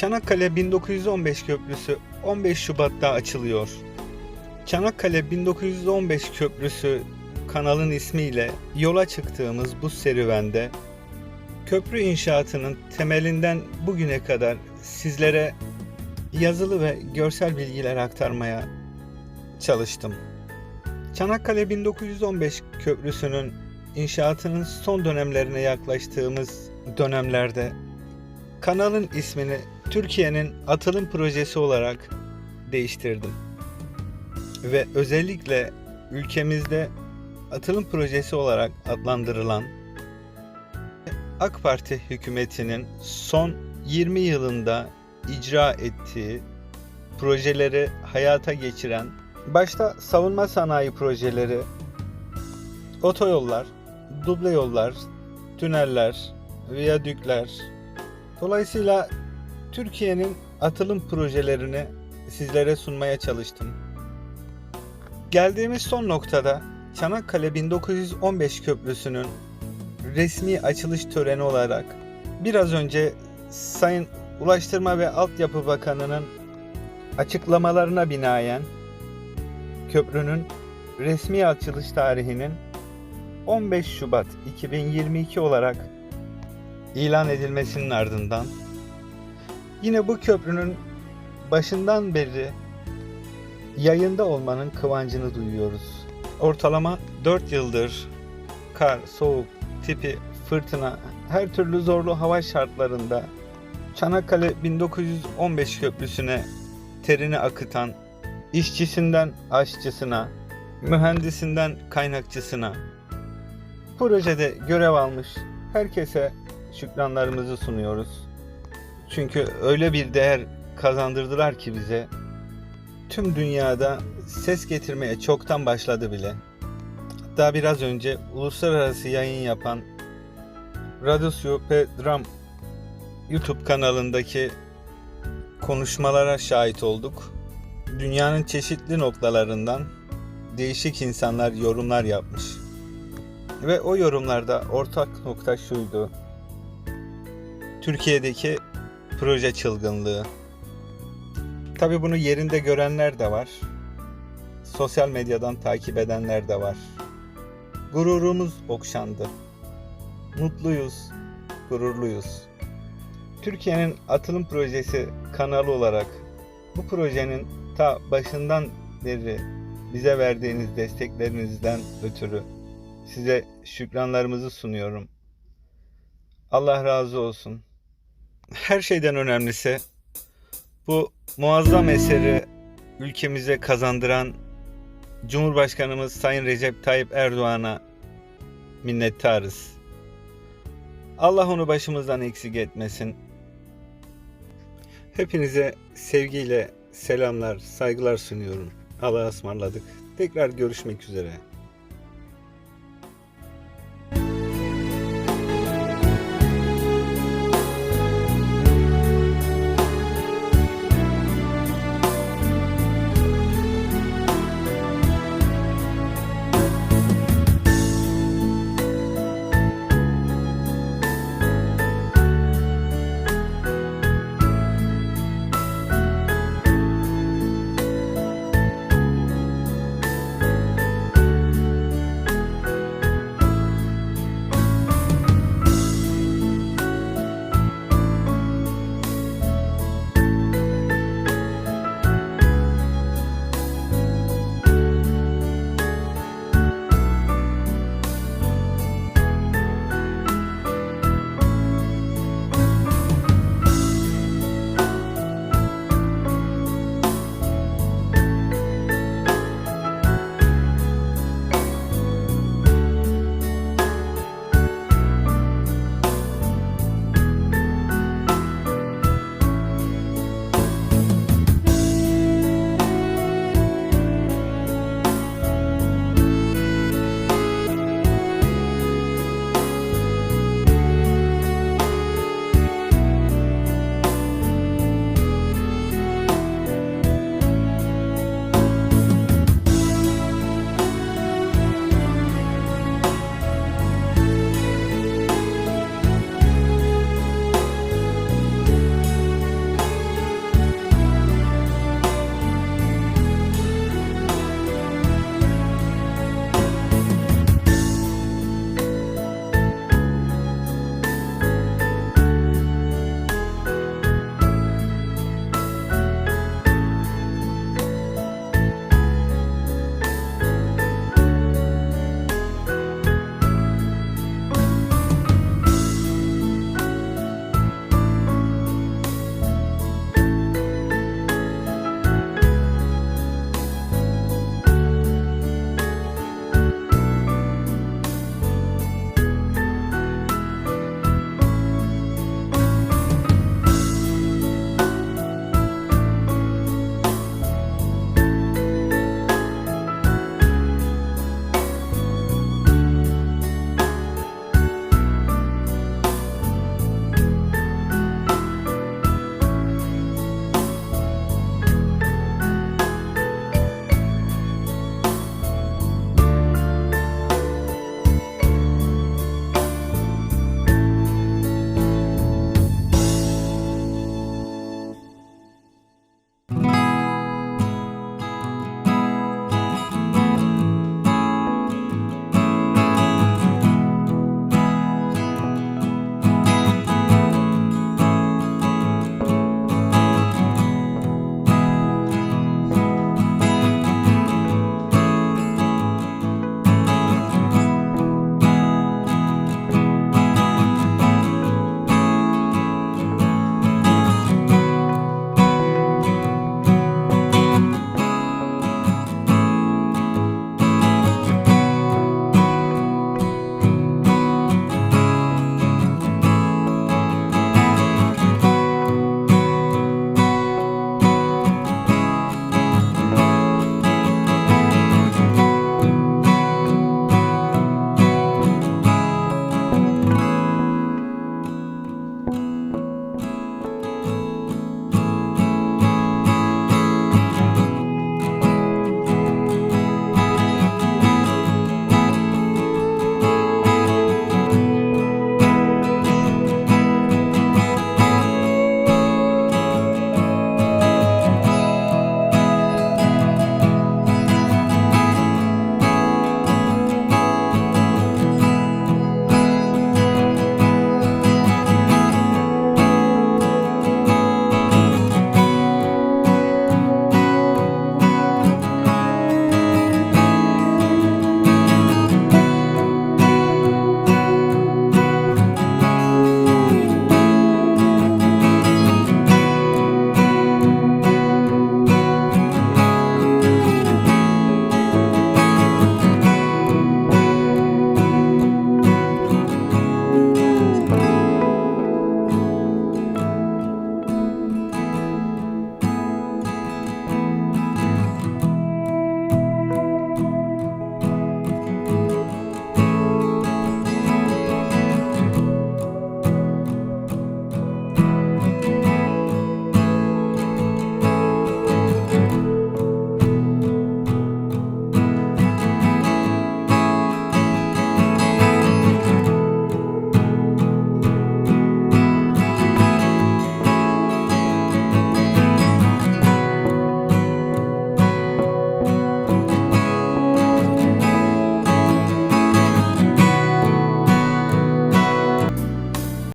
Çanakkale 1915 Köprüsü 15 Şubat'ta açılıyor. Çanakkale 1915 Köprüsü kanalın ismiyle yola çıktığımız bu serüvende köprü inşaatının temelinden bugüne kadar sizlere yazılı ve görsel bilgiler aktarmaya çalıştım. Çanakkale 1915 Köprüsü'nün inşaatının son dönemlerine yaklaştığımız dönemlerde kanalın ismini Türkiye'nin atılım projesi olarak değiştirdim. Ve özellikle ülkemizde atılım projesi olarak adlandırılan AK Parti hükümetinin son 20 yılında icra ettiği projeleri hayata geçiren başta savunma sanayi projeleri, otoyollar, duble yollar, tüneller, viyadükler. Dolayısıyla Türkiye'nin atılım projelerini sizlere sunmaya çalıştım. Geldiğimiz son noktada Çanakkale 1915 Köprüsü'nün resmi açılış töreni olarak biraz önce Sayın Ulaştırma ve Altyapı Bakanı'nın açıklamalarına binaen köprünün resmi açılış tarihinin 15 Şubat 2022 olarak ilan edilmesinin ardından yine bu köprünün başından beri yayında olmanın kıvancını duyuyoruz. Ortalama 4 yıldır kar, soğuk, tipi, fırtına, her türlü zorlu hava şartlarında Çanakkale 1915 köprüsüne terini akıtan işçisinden aşçısına, mühendisinden kaynakçısına projede görev almış herkese şükranlarımızı sunuyoruz. Çünkü öyle bir değer kazandırdılar ki bize tüm dünyada ses getirmeye çoktan başladı bile. Hatta biraz önce uluslararası yayın yapan Radyo Pedram YouTube kanalındaki konuşmalara şahit olduk. Dünyanın çeşitli noktalarından değişik insanlar yorumlar yapmış. Ve o yorumlarda ortak nokta şuydu. Türkiye'deki proje çılgınlığı. Tabi bunu yerinde görenler de var. Sosyal medyadan takip edenler de var. Gururumuz okşandı. Mutluyuz, gururluyuz. Türkiye'nin atılım projesi kanalı olarak bu projenin ta başından beri bize verdiğiniz desteklerinizden ötürü size şükranlarımızı sunuyorum. Allah razı olsun. Her şeyden önemlisi bu muazzam eseri ülkemize kazandıran Cumhurbaşkanımız Sayın Recep Tayyip Erdoğan'a minnettarız. Allah onu başımızdan eksik etmesin. Hepinize sevgiyle selamlar, saygılar sunuyorum. Allah'a ısmarladık. Tekrar görüşmek üzere.